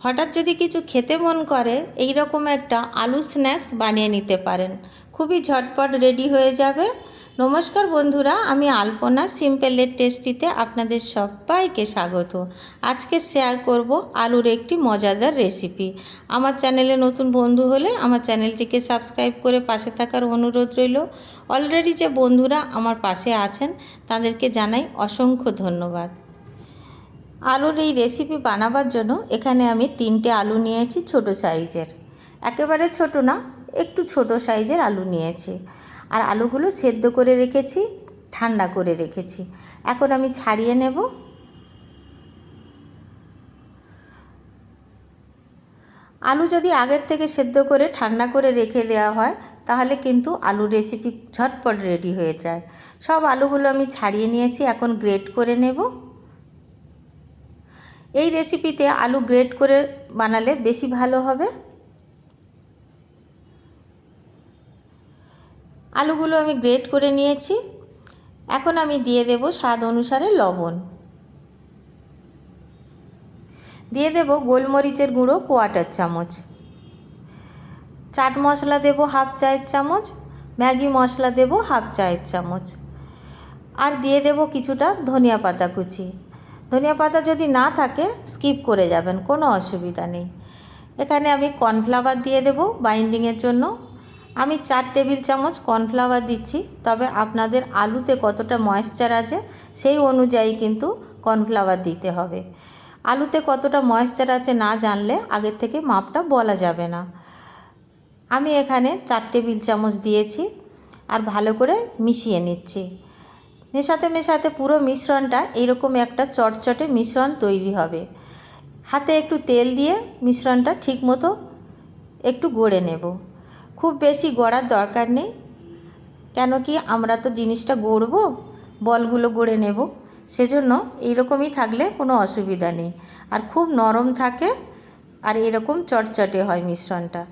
হঠাৎ যদি কিছু খেতে মন করে এই রকম একটা আলু স্ন্যাক্স বানিয়ে নিতে পারেন। খুবই ঝটপট রেডি হয়ে যাবে। নমস্কার বন্ধুরা, আমি আলপনা, সিম্পলের টেস্টিতে আপনাদের সবাইকে স্বাগত। আজকে শেয়ার করব আলুর একটি মজাদার রেসিপি। আমার চ্যানেলে নতুন বন্ধু হলে আমার চ্যানেলটিকে সাবস্ক্রাইব করে পাশে থাকার অনুরোধ রইল। অলরেডি যে বন্ধুরা আমার পাশে আছেন, তাদেরকে জানাই অসংখ্য ধন্যবাদ। আলুর এই রেসিপি বানাবার জন্য এখানে আমি তিনটে আলু নিয়েছি ছোট সাইজের। একেবারে ছোট না, একটু ছোট সাইজের আলু নিয়েছি। আর আলুগুলো সেদ্ধ করে রেখেছি, ঠান্ডা করে রেখেছি। এখন আমি ছাড়িয়ে নেব। আলু যদি আগের থেকে সেদ্ধ করে, ঠান্ডা করে রেখে দেওয়া হয়, তাহলে কিন্তু আলুর রেসিপি ঝটপট রেডি হয়ে যায়। সব আলুগুলো আমি ছাড়িয়ে নিয়েছি, এখন গ্রেট করে নেব। এই রেসিপিতে আলু গ্রেট করে বানালে বেশি ভালো হবে? আলুগুলো আমি গ্রেট করে নিয়েছি। এখন আমি দিয়ে দেব স্বাদ অনুসারে লবণ। দিয়ে দেব গোলমরিচের গুঁড়ো কোয়াটার চামচ। চাট মশলা দেব হাফ চায়ের চামচ। ম্যাগি মশলা দেব হাফ চায়ের চামচ। আর দিয়ে দেব কিছুটা ধনিয়া পাতা কুচি। ধনিয়া পাতা যদি না থাকে স্কিপ করে যাবেন, কোনো অসুবিধা নেই। এখানে আমি কর্নফ্লাওয়ার দিয়ে দেব বাইন্ডিংয়ের জন্য। আমি চার টেবিল চামচ কর্নফ্লাওয়ার দিচ্ছি, তবে আপনাদের আলুতে কতটা ময়েশ্চার আছে, সেই অনুযায়ী কিন্তু কর্নফ্লাওয়ার দিতে হবে। আলুতে কতটা ময়েশ্চার আছে না জানলে আগের থেকে মাপটা বলা যাবে না। আমি এখানে চার টেবিল চামচ দিয়েছি, আর ভালো করে মিশিয়ে নিচ্ছি। মেশাতে মেশাতে পুরো মিশ্রণটা এরকম একটা চটচটে মিশ্রণ তৈরি হবে। হাতে একটু তেল দিয়ে মিশ্রণটা ঠিকমতো একটু গড়ে নেব। খুব বেশি গড়ার দরকার নেই, কেন কি আমরা তো জিনিসটা গড়ব, বলগুলো গড়ে নেব, সেজন্য এইরকমই থাকলে কোনো অসুবিধা নেই। আর খুব নরম থাকে আর এরকম চটচটে হয় মিশ্রণটা।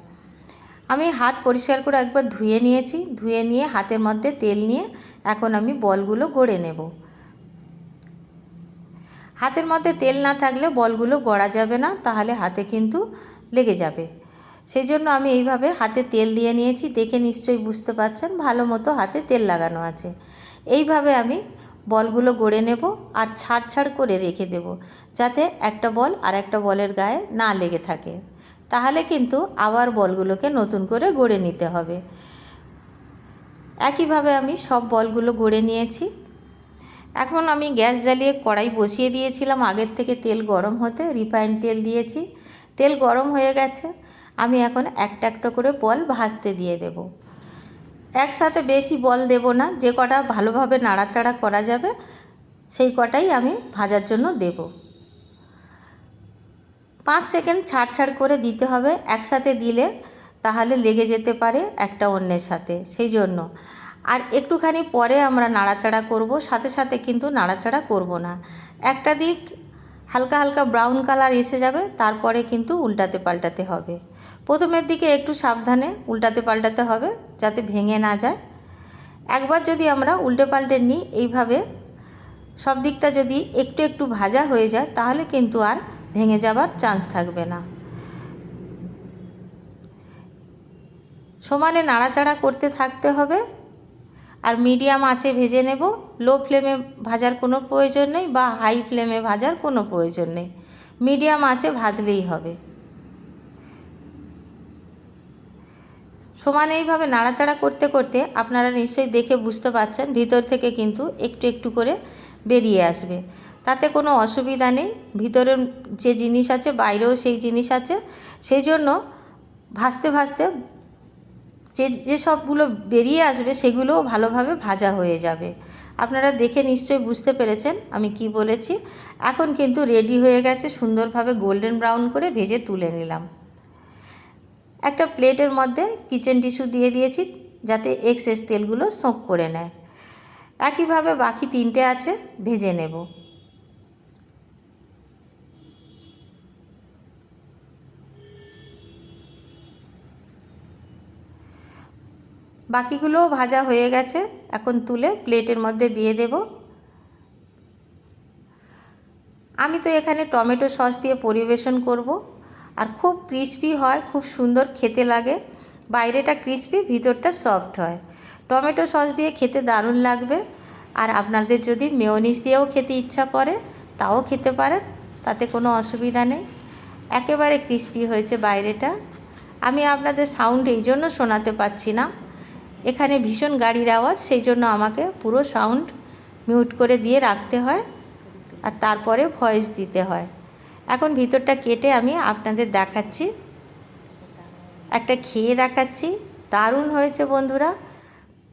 আমি হাত পরিষ্কার করে একবার ধুয়ে নিয়েছি, ধুয়ে নিয়ে হাতের মধ্যে তেল নিয়ে এখন আমি বলগুলো গড়ে নেব। হাতের মধ্যে তেল না থাকলে বলগুলো গড়া যাবে না, তাহলে হাতে কিন্তু লেগে যাবে। সেই জন্য আমি এইভাবে হাতে তেল দিয়ে নিয়েছি, দেখে নিশ্চয়ই বুঝতে পারছেন, ভালো মতো হাতে তেল লাগানো আছে। এইভাবে আমি বলগুলো গড়ে নেব আর ছাড় ছাড় করে রেখে দেব, যাতে একটা বল আর একটা বলের গায়ে না লেগে থাকে। তাহলে কিন্তু আবার বলগুলোকে নতুন করে গড়ে নিতে হবে। একইভাবে আমি সব বলগুলো গড়ে নিয়েছি। এখন আমি গ্যাস জ্বালিয়ে কড়াই বসিয়ে দিয়েছিলাম। আগের থেকে তেল গরম হতে রিফাইন তেল দিয়েছি। তেল গরম হয়ে গেছে। আমি এখন একটা একটা করে বল ভাজতে দিয়ে দেব। একসাথে বেশি বল দেব না। যে কটা ভালোভাবে নাড়াচাড়া করা যাবে, সেই কটাই আমি ভাজার জন্য দেব। পাঁচ সেকেন্ড ছাড় ছাড় করে দিতে হবে। একসাথে দিলে তাহলে লেগে যেতে পারে একটা অন্যের সাথে, সেই জন্য। আর একটুখানি পরে আমরা নাড়াচাড়া করব, সাথে সাথে কিন্তু নাড়াচাড়া করব না। একটা দিক হালকা হালকা ব্রাউন কালার এসে যাবে, তারপরে কিন্তু উল্টাতে পাল্টাতে হবে। প্রথমের দিকে একটু সাবধানে উল্টাতে পাল্টাতে হবে, যাতে ভেঙে না যায়। একবার যদি আমরা উল্টে পাল্টে নিই, এইভাবে সব দিকটা যদি একটু একটু ভাজা হয়ে যায়, তাহলে কিন্তু আর ভেঙে যাবার চান্স থাকবে না। সমানে নাড়াচাড়া করতে থাকতে হবে। আর মিডিয়াম আঁচে ভেজে নেব। লো ফ্লেমে ভাজার কোনো প্রয়োজন নেই বা হাই ফ্লেমে ভাজার কোনো প্রয়োজন নেই। মিডিয়াম আঁচে ভাজলেই হবে। সমান এইভাবে নাড়াচাড়া করতে করতে আপনারা নিশ্চয়ই দেখে বুঝতে পারছেন, ভিতর থেকে কিন্তু একটু একটু করে বেরিয়ে আসবে। তাতে কোনো অসুবিধা নেই। ভিতরের যে জিনিস আছে, বাইরেও সেই জিনিস আছে। সেই জন্য ভাজতে ভাজতে যে যেসবগুলো বেরিয়ে আসবে সেগুলোও ভালোভাবে ভাজা হয়ে যাবে। আপনারা দেখে নিশ্চয়ই বুঝতে পেরেছেন আমি কি বলেছি। এখন কিন্তু রেডি হয়ে গেছে, সুন্দরভাবে গোল্ডেন ব্রাউন করে ভেজে তুলে নিলাম। একটা প্লেটের মধ্যে কিচেন টিস্যু দিয়ে দিয়েছি যাতে এক্সেস তেলগুলো সোঁক করে নেয়। একইভাবে বাকি তিনটে আছে, ভেজে নেব। বাকিগুলোও ভাজা হয়ে গেছে। এখন তুলে প্লেটের মধ্যে দিয়ে দেব। আমি তো এখানে টমেটো সস দিয়ে পরিবেশন করব। আর খুব ক্রিস্পি হয়, খুব সুন্দর খেতে লাগে। বাইরেটা ক্রিস্পি, ভিতরটা সফট হয়। টমেটো সস দিয়ে খেতে দারুণ লাগবে। আর আপনাদের যদি মেয়োনিজ দিয়েও খেতে ইচ্ছা করে, তাও খেতে পারেন। তাতে কোনো অসুবিধা নেই। একেবারে ক্রিস্পি হয়েছে বাইরেটা। আমি আপনাদের সাউন্ড এই জন্য শোনাতে পাচ্ছি না। এখানে ভীষণ গাড়ির আওয়াজ, সেই জন্য আমাকে পুরো সাউন্ড মিউট করে দিয়ে রাখতে হয় আর তারপরে ভয়েস দিতে হয়। এখন ভিতরটা কেটে আমি আপনাদের দেখাচ্ছি। একটা খেয়ে দেখাচ্ছি। দারুণ হয়েছে বন্ধুরা।